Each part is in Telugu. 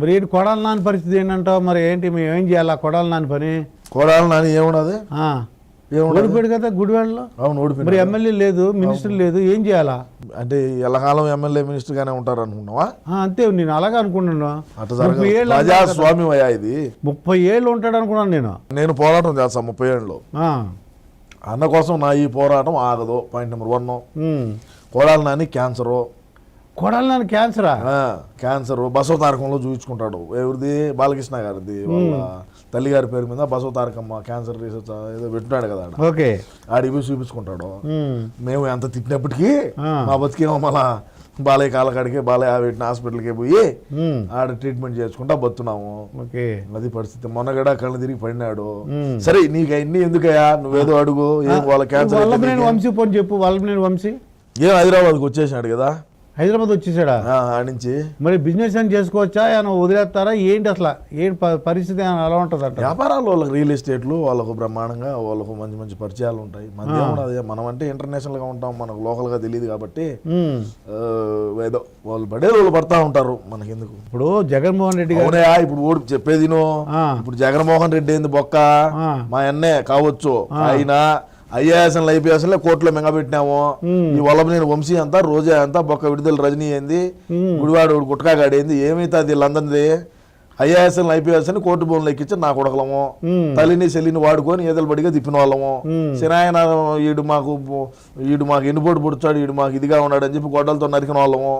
మరి ఏంటి కొడాలి నాని పరిస్థితి ఏంటంటావు? మరి ఏంటి మేము ఏం చేయాలి? ఆ కొడాలి నాని పని? కోడాలి నాని ఏమున్నది ఓడిపోయాడు కదా గుడివాడలో? అవును ఓడిపోయింది మరి ఎమ్మెల్యే లేదు మినిస్టర్ లేదు ఏం చేయాలా? అంటే ఎల్లకాలం ఎమ్మెల్యే మినిస్టర్ గానే ఉంటారు అనుకున్నావా? అంతే నేను అలాగే కదా. ప్రజాస్వామ్యం అయ్యా ఇది. ముప్పై ఏళ్ళు ఉంటాడు అనుకున్నాను నేను. నేను పోరాటం చేస్తా ముప్పై ఏళ్ళు. అన్న కోసం నా ఈ పోరాటం ఆగదు. Point number one. Kodali Nani cancer. Kodali Nani క్యాన్సరా? Cancer. బసవ తారకంలో చూపించుకుంటాడు. ఎవరిది? బాలకృష్ణ గారిది వాళ్ళ తల్లి గారి పేరు మీద బసవ తారకమ్మ క్యాన్సర్ రీసెర్చ్ ఏదో పెట్టున్నాడు కదా ఆడ. ఓకే. పోయి చూపించుకుంటాడు. మేము. ఎంత తిట్టినప్పటికీ. మా బతికేమో మళ్ళా బాలయ్య కాలకాడికి బాలయ్య పెట్టిన హాస్పిటల్కి పోయి. ఆడ ట్రీట్మెంట్ చేసుకుంటా బతున్నాము. ఓకే. అది పరిస్థితి. మొన్నగడ కళ్ళు తిరిగి పడినాడు. సరే నీకు అన్ని ఎందుకయ్యా? నువ్వేదో అడుగు. వాళ్ళ క్యాన్సర్? వంశీ చెప్పు. వల్లభనేని వంశీ? ఏం హైదరాబాద్కి వచ్చేసినాడు కదా? హైదరాబాద్ వచ్చేసాడా? నుంచి మరి బిజినెస్ అని చేసుకోవచ్చా? ఏమైనా వదిలేస్తారా? ఏంటి అసలు? ఏంటి పరిస్థితి ఎలా ఉంటుంది అంట వ్యాపారాలు వాళ్ళకి రియల్ ఎస్టేట్లు వాళ్ళకు బ్రహ్మాండంగా వాళ్ళకు మంచి మంచి పరిచయాలు ఉంటాయి. మన అంటే ఇంటర్నేషనల్గా ఉంటాం మనకు లోకల్గా తెలియదు కాబట్టి ఏదో వాళ్ళు పడేది వాళ్ళు పడతా ఉంటారు మనకెందుకు? ఇప్పుడు జగన్మోహన్ రెడ్డి గారు ఇప్పుడు ఓడి చెప్పేది నువ్వు. ఆ. ఇప్పుడు జగన్మోహన్ రెడ్డి ఏంది బొక్క. మా అన్నే కావచ్చు. ఆయన ఐఏఎస్ ఐపీఎస్ కోర్టులో మింగబెట్టినాము. ఈ వల్లభనేని వంశీ అంతా రోజా అంతా బొక్క విడుదల రజనీ ఏంది గుడివాడు గుట్కాగాడు ఏంది ఏమైతుంది వీళ్ళందరిది? ఐఏఎస్ ఐపీఎస్ అని కోర్టు భవన్లో ఎక్కించి నా కొడకలము. ఉమ్. తల్లిని చెల్లిని వాడుకొని ఏదలు బడిగా తిప్పిన వాళ్ళము. సినాయన ఈడు మాకు ఈడు మాకు ఎన్నుపోటు పుడుచాడు ఈడు మాకు ఇదిగా ఉన్నాడు అని చెప్పి గొడ్డలతో నరికిన వాళ్ళము.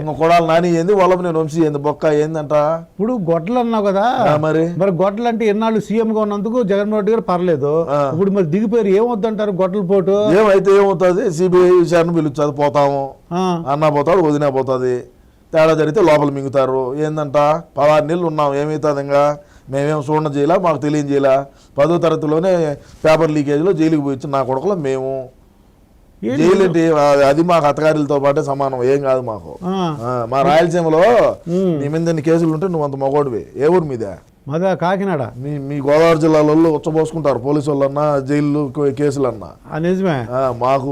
ఇంకా కొడాలి నాని ఏంది వల్లభనేని వంశీ ఏంది బొక్క ఏందంట? ఇప్పుడు గొడ్డలు అన్నావు కదా. మరి? మరి గొడ్డలు అంటే ఎన్నాళ్ళు సీఎం గా ఉన్నందుకు జగన్మోహన్ రెడ్డి గారు పర్లేదు. ఇప్పుడు మరి దిగిపోయారు ఏమొద్దంటారు గొడ్డల పోటు? ఏమైతే ఏమవుతుంది సిబిఐ విచారణ పిలుస్తుంది పోతాము. అన్న పోతాడు వదిన పోతుంది. తేడా జరిగితే లోపల మింగుతారు. ఏందంట? పదహారు నెలలు ఉన్నాం. ఏమవుతుంది ఇంకా మేమేం చూడడం చేయాల? మాకు తెలియజేయాల పదో తరగతిలోనే పేపర్ లీకేజ్లో జైలుకి పోయి నా కొడుకులో మేము? జైలు అంటే అది- మాకు అత్తగారిలతో పాటే సమానం. ఏం కాదు మాకు. మా రాయలసీమలో. నీ మీద కేసులు ఉంటే నువ్వు అంత మగోడివి. ఏ ఊరి మీద? మద కాకినాడ. మీ మీ గోదావరి జిల్లాలో ఉచ్చబోసుకుంటారు. పోలీసు వాళ్ళన్నా జైలు కేసులన్నా. నిజమే. మాకు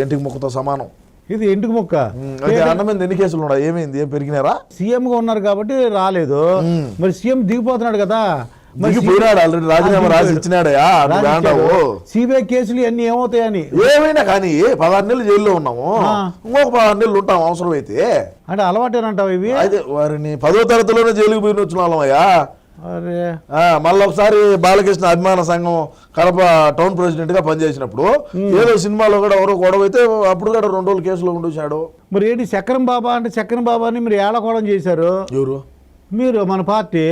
ఇంటికి ముక్కతో సమానం. ఇది ఇంటికి మొక్క. ఉమ్, అయితే అన్న మీద ఎన్ని కేసులు ఉన్నాయి? ఏమైంది? ఏం పెరిగినారా సీఎం గా ఉన్నారు కాబట్టి రాలేదు. మరి సీఎం దిగిపోతున్నాడు కదా. సిబిఐ కేసులు అన్ని ఏమవుతాయని? ఏమైనా కానీ పదహారు నెలలు జైల్లో ఉన్నాము. ఇంకొక పదహారు నెలలు ఉంటాం అవసరం అయితే అంటే అలవాటేనంటావు ఇవి? అయితే వారిని పదో తరగతిలోనే జైలుకి పోయిన వచ్చిన వాళ్ళమయ్యా. మళ్ళీ ఒకసారి బాలకృష్ణ అభిమాన సంఘం కడప టౌన్ ప్రెసిడెంట్గా పనిచేసినప్పుడు ఏదో సినిమాలో కూడా ఎవరో గొడవ అయితే అప్పుడు కూడా రెండు రోజులు కేసులో ఉండొచ్చాడు. మరి ఏంటి చక్రం బాబా అంటే చక్రం బాబా అని మీరు ఏళకోవడం చేశారు? ఎవరు? మీరు మన పార్టీ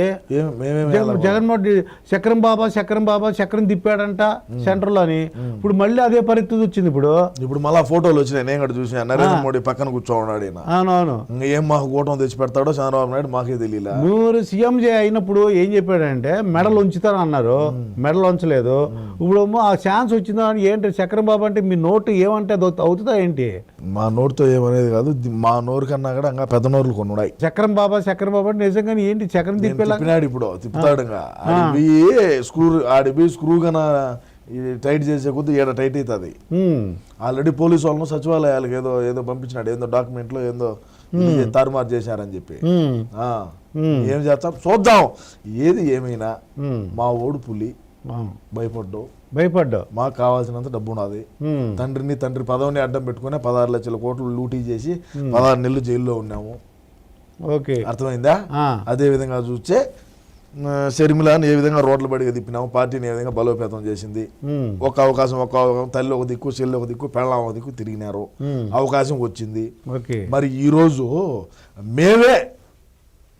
జగన్మోహన్ రెడ్డి చక్రం బాబా చక్రం బాబా చక్రం తిప్పాడంట సెంటర్లో అని ఇప్పుడు మళ్ళీ అదే పరిస్థితి వచ్చింది ఇప్పుడు. ఇప్పుడు మళ్ళా ఫోటోలు వచ్చినాయి. నేను కూడా చూసాను. నరేంద్ర మోడీ పక్కన కూర్చో ఉన్నాడు ఈయన. అవునవును. ఏం మాకు కూటమి తెచ్చి పెడతాడో చంద్రబాబు నాయుడు మాకే తెలియలే మీరు సీఎం అయినప్పుడు ఏం చెప్పాడంటే మెడల్ ఉంచుతాను అన్నారు. మెడల్ ఉంచలేదు. ఇప్పుడు ఆ ఛాన్స్ వచ్చిందా అని ఏంటి? చక్రం బాబు అంటే మీ నోటు ఏమంటే అవుతుందా ఏంటి? మా నోటితో ఏమనేది కాదు. మా నోరు కన్నా కూడా ఇంకా పెద్ద నోరులు కొన్ని ఉన్నాయి చక్రం బాబా చక్రం బాబా అంటే నిజంగానే ఏంటి? చక్రం తిప్పినాడు ఇప్పుడు తిప్పుతాడు స్క్రూ ఆడి పోయి స్క్రూ కన్నా టైట్ చేసే కొద్ది ఈడ టైట్ అవుతుంది. ఆల్రెడీ పోలీసు వాళ్ళను సచివాలయాలకు ఏదో ఏదో పంపించినాడు ఏందో డాక్యుమెంట్లో ఏందో తారుమారు చేశారని చెప్పి. ఏం చేస్తాం? చూద్దాం. ఏది ఏమైనా. మా ఓడు పులి అవును. భయపడ్డు. భయపడ్డావు మాకు కావాల్సినంత డబ్బు ఉన్నది. తండ్రిని తండ్రి పదవిని అడ్డం పెట్టుకుని పదహారు లక్షల కోట్లు లూటీ చేసి పదహారు నెలలు జైల్లో ఉన్నాము. ఓకే అర్థమైందా. అదే విధంగా చూస్తే షర్మిలాని ఏ విధంగా రోడ్ల బడిగా తిప్పినాము పార్టీని ఏ విధంగా బలోపేతం చేసింది. ఒక అవకాశం ఒక అవకాశం తల్లి ఒక దిక్కు చెల్లి ఒక దిక్కు పెళ్ళం ఒక దిక్కు తిరిగినారు. అవకాశం వచ్చింది ఓకే మరి ఈరోజు మేమే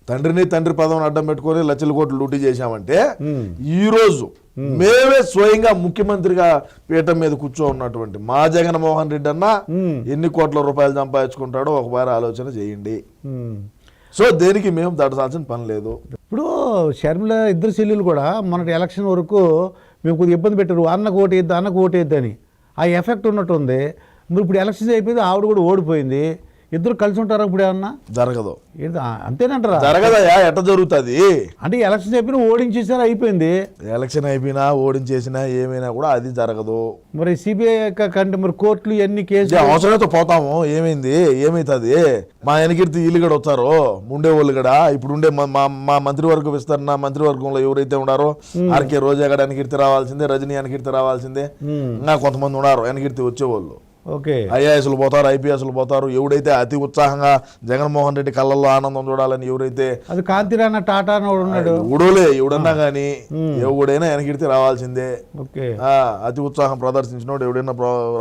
తండ్రిని తండ్రి పదవిని అడ్డం పెట్టుకొని లక్షల కోట్లు లూటీ చేశామంటే ఉమ్. ఈ రోజు మేమే స్వయంగా ముఖ్యమంత్రిగా పీఠం మీద కూర్చో ఉన్నటువంటి మా జగన్మోహన్ రెడ్డి అన్న. ఎన్ని కోట్ల రూపాయలు సంపాదించుకుంటాడో ఒకసారి ఆలోచన చేయండి. సో దేనికి మేము దాటాల్సిన పని లేదు. ఇప్పుడు షర్మిల ఇద్దరు చెల్లెలు కూడా మొన్నటి ఎలక్షన్ వరకు మేము కొద్దిగా ఇబ్బంది పెట్టారు. అన్నకు ఓటు వేద్దు అన్నకు ఓటు వేద్దు అని. ఆ ఎఫెక్ట్ ఉన్నట్టుంది మరి ఇప్పుడు ఎలక్షన్స్ అయిపోయింది ఆవిడ కూడా ఓడిపోయింది. ఇద్దరు కలిసి ఉంటారా ఇప్పుడు ఏమన్నా జరగదు. అంతేనంటారా? జరగదయా ఎట్ట జరుగుతుంది? అంటే ఎలక్షన్ చెప్పిన ఓడించేసారు అయిపోయింది? ఎలక్షన్ అయిపోయినా ఓడించేసినా ఏమైనా కూడా అది జరగదు. మరి సిబిఐ కంటే మరి కోర్టులు ఎన్ని కేసులు? అవసరమైతే పోతాము ఏమైంది ఏమైతుంది? మా వెనకిర్తి వీళ్ళు కూడా వస్తారు ఉండే వాళ్ళు కూడా. ఇప్పుడు ఉండే మా- మంత్రివర్గ విస్తరణ మంత్రివర్గంలో ఎవరైతే ఉన్నారో ఆర్కే రోజా గడ వెనకిర్తి రావాల్సిందే రజనీ వెనకిర్తి రావాల్సిందే. ఇంకా కొంతమంది ఉన్నారు వెనకిర్తి వచ్చేవాళ్ళు. ఓకే. ఐఏఎస్లు పోతారు ఐపీఎస్లు పోతారు. ఎవడైతే అతి ఉత్సాహంగా జగన్మోహన్ రెడ్డి కళ్ళల్లో ఆనందం చూడాలని ఎవరైతే అది కాంతిరాణ టాటా ఉన్నాడు. ఎవడోలే ఎవడన్నా కానీ ఎవడైనా వెనకిడితే రావాల్సిందే. ఓకే. అతి ఉత్సాహం ప్రదర్శించినోడు ఎవడైనా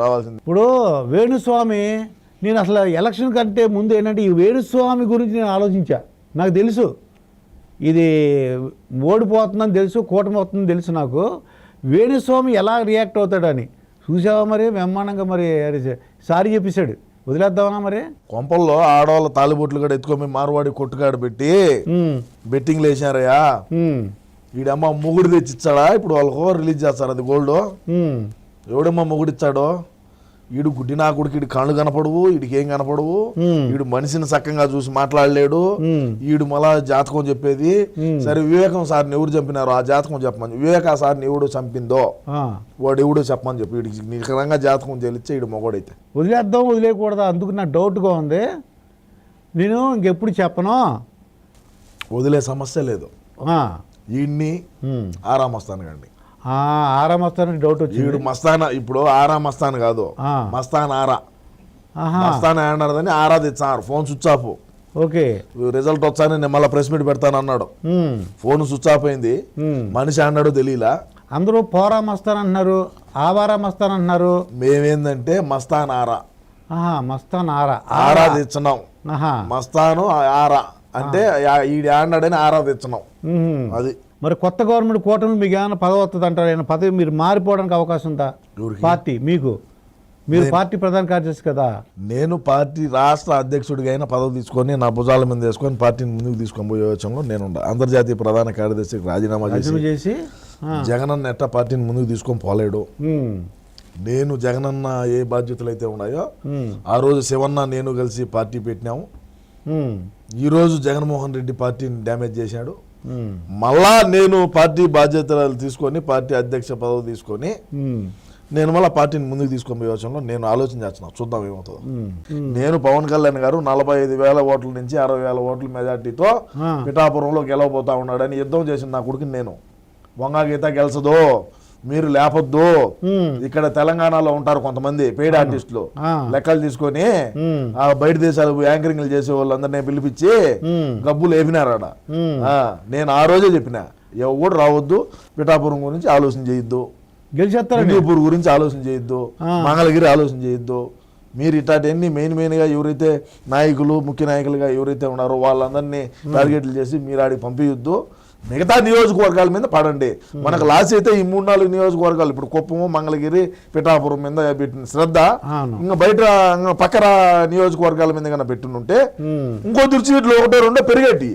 రావాల్సిందే. ఇప్పుడు వేణుస్వామి నేను అసలు ఎలక్షన్ కంటే ముందు ఏంటంటే ఈ వేణుస్వామి గురించి నేను ఆలోచించా. నాకు తెలుసు. ఇది ఓడిపోతుందని తెలుసు కూటమి అవుతుందని తెలుసు నాకు. వేణుస్వామి ఎలా రియాక్ట్ అవుతాడని. చూసావా మరి? బ్రహ్మాండంగా మరి సారీ చెప్పేశాడు. వదిలేద్దామా మరి? కొంపల్లో ఆడవాళ్ళ తాలిబొట్లు కూడా ఎత్తుకొని మార్వాడి కొట్టుకాడు పెట్టి బెట్టింగ్లు వేసారయ్యా ఉమ్, వీడమ్మ మొగుడు తెచ్చిచ్చాడా? ఇప్పుడు వాళ్ళకు రిలీజ్ చేస్తారు అది గోల్డ్. ఎవడమ్మా మొగుడు ఇచ్చాడో వీడు గుడ్డి నా కొడుకు వీడు కళ్ళు కనపడవు వీడికి ఏం కనపడవు. వీడు మనిషిని చక్కగా చూసి మాట్లాడలేడు. వీడు మళ్ళా జాతకం చెప్పేది. సరే వివేకం సార్ని ఎవరు చంపినారో ఆ జాతకం చెప్పమని. వివేక సార్ని ఎవడు చంపిందో వాడు ఎవడో చెప్పమని చెప్పి. వీడికి నిఖరంగా జాతకం తెలిస్తే వీడు మొగోడైతే. వదిలేద్దాం వదిలేయకూడదా అందుకు నాకు డౌట్గా ఉంది. నేను ఇంకెప్పుడు చెప్పను? వదిలే సమస్య లేదు. ఆ, వీడిని ఉమ్. ఆరా మస్తాన్ డౌట్ వచ్చింది. మస్తాన్ ఇప్పుడు ఆరా మస్తాన్ కాదు. మస్తాన్ ఆరా. ఆహా. మస్తాన్ ఆడదని ఆరా తెచ్చారు. Phone switch off. Okay. Result వచ్చాను నేను మళ్ళీ ప్రెస్ మీట్ పెడతాను అన్నాడు. ఫోన్ స్విచ్ ఆఫ్ అయింది. మనిషి అన్నాడు తెలియలా అందరూ పోరా మస్తాన్ అంటున్నారు ఆవారా మస్తాన్ అంటున్నారు. మేమేందంటే మస్తాన్ ఆరా. మస్తాన్ ఆరా. ఆరా తెచ్చినాం ఆహా. మస్తాను ఆరా. అంటే ఈడు ఆడినాడని ఆరా తెచ్చినాం ఉమ్. అది. మరి కొత్త గవర్నమెంట్ కూటమి మీకు ఏమైనా పదవి వస్తుంది అంటారు? ఏమైనా పదవి మీరు మారిపోవడానికి అవకాశం ఉందా? పార్టీ మీకు. మీరు పార్టీ ప్రధాన కార్యదర్శి కదా? నేను పార్టీ రాష్ట్ర అధ్యక్షుడిగా అయిన పదవి తీసుకొని నా భుజాల మీద వేసుకొని పార్టీని ముందుకు తీసుకొని పోయే వచ్చంలో నేను. అంతర్జాతీయ ప్రధాన కార్యదర్శికి రాజీనామా చేసి జగనన్న ఎట్ట పార్టీని ముందుకు తీసుకొని పోలేడు. నేను జగనన్న ఏ బాధ్యతలు అయితే ఉన్నాయో ఆ రోజు శివన్న నేను కలిసి పార్టీ పెట్టినాము. ఈ రోజు జగన్మోహన్ రెడ్డి పార్టీని డ్యామేజ్ చేశాడు. మళ్ళా నేను పార్టీ బాధ్యతలు తీసుకొని పార్టీ అధ్యక్ష పదవి తీసుకొని నేను మళ్ళీ పార్టీని ముందుకు తీసుకొని పోయే వచ్చంలో నేను ఆలోచన చేస్తున్నాను చూద్దాం ఏమవుతుందో. నేను పవన్ కళ్యాణ్ గారు నలభై ఐదు వేల ఓట్ల నుంచి అరవై వేల ఓట్ల మెజార్టీతో. పిఠాపురంలో గెలవబోతా ఉన్నాడని యుద్ధం చేసిన నా కొడుకుని నేను. వంగా గీత గెలిచదు మీరు లేపొద్దు. ఇక్కడ తెలంగాణలో ఉంటారు కొంతమంది పెయిడ్ ఆర్టిస్టులు. లెక్కలు తీసుకొని ఆ బయట దేశాలు యాంకరింగ్లు చేసే వాళ్ళందరినీ పిలిపించి గబ్బులు. ఆ, నేను ఆ రోజే చెప్పిన ఎవడు రావద్దు పిఠాపురం గురించి ఆలోచన చేయొద్దు. గెలిచేస్తారండి. హిందూపూర్ గురించి ఆలోచన చేయొద్దు. మంగళగిరి ఆలోచన చేయొద్దు. మీరు ఇట్లాంటివన్నీ మెయిన్ మెయిన్గా ఎవరైతే నాయకులు ముఖ్య నాయకులుగా ఎవరైతే ఉన్నారో వాళ్ళందరినీ టార్గెట్లు చేసి మీరు ఆడికి పంపించొద్దు మిగతా నియోజకవర్గాల మీద పడండి. మనకు లాస్ అయితే ఈ మూడు నాలుగు నియోజకవర్గాలు ఇప్పుడు కుప్పము మంగళగిరి పిఠాపురం మీద పెట్టిన శ్రద్ధ ఇంకా బయట పక్కన నియోజకవర్గాల మీద కన్నా పెట్టునుంటే ఇంకో దుర్చీట్లు ఒకటో రెండో పెరిగేటి.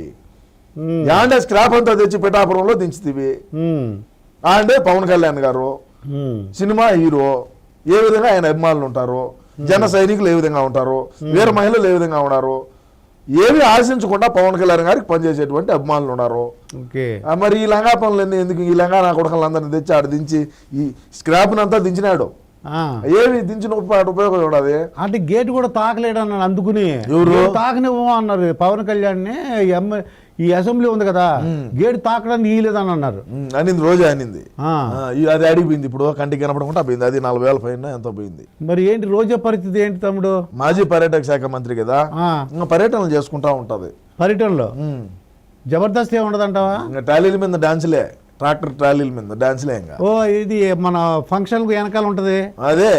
యాండే స్క్రాప్ అంతా తెచ్చి పిఠాపురంలో దించుతీవి. ఆండే పవన్ కళ్యాణ్ గారు సినిమా హీరో ఏ విధంగా ఆయన అభిమానులు ఉంటారు జన సైనికులు ఏ విధంగా ఉంటారు వీర మహిళలు ఏ విధంగా ఉన్నారు ఏమి ఆశించకుండా పవన్ కళ్యాణ్ గారికి పనిచేసేటువంటి అభిమానులు ఉన్నారు. మరి ఈ లంగా పనులు ఎందుకు? ఈ లంగా నా కొడుకులందరినీ తెచ్చి ఆడ దించి ఈ స్క్రాప్ని అంతా దించినాడు. ఏమి దించిన ఉప- ఉపయోగం చూడదు అంటే గేట్ కూడా తాకలేడు అన్నాడు అందుకుని. తాకనివ్వము అన్నారు పవన్ కళ్యాణ్ ఈ అసెంబ్లీ ఉంది కదా గేట్ తాకడానికి ఇయ్యలేదని అన్నారు. అనింది రోజే అనింది. అది అడిగిపోయింది ఇప్పుడు కంటికి కనపడకుండా పోయింది. అది నలభై వేల పైన ఎంతో పోయింది. మరి ఏంటి రోజా పరిస్థితి ఏంటి తమ్ముడు? మాజీ పర్యాటక శాఖ మంత్రి కదా పర్యటనలు చేసుకుంటా ఉంటది. పర్యటనలో. జబర్దస్త్ ఏ ఉండదంటావా ఇంకా ట్రాలీల మీద డాన్సులే. ట్రాక్టర్ ట్రాలీల మీద డాన్సులే ఇంకా ఓ ఇది మన ఫంక్షన్ వెనకాల ఉంటది. అదే.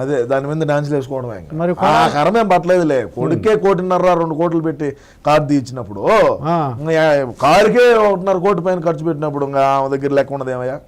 అదే దాని మీద డాన్సులు వేసుకోవడమే ఇంకా. మరి ఆ కరమేం పట్టలేదులే. కొడుకే కోటిన్నర రెండు కోట్లు పెట్టి కారు తీయించినప్పుడు కారుకే ఒకటిన్నర కోటి పైన ఖర్చు పెట్టినప్పుడు ఇంకా ఆమె దగ్గర లెక్క ఉండదు ఏమయ్యా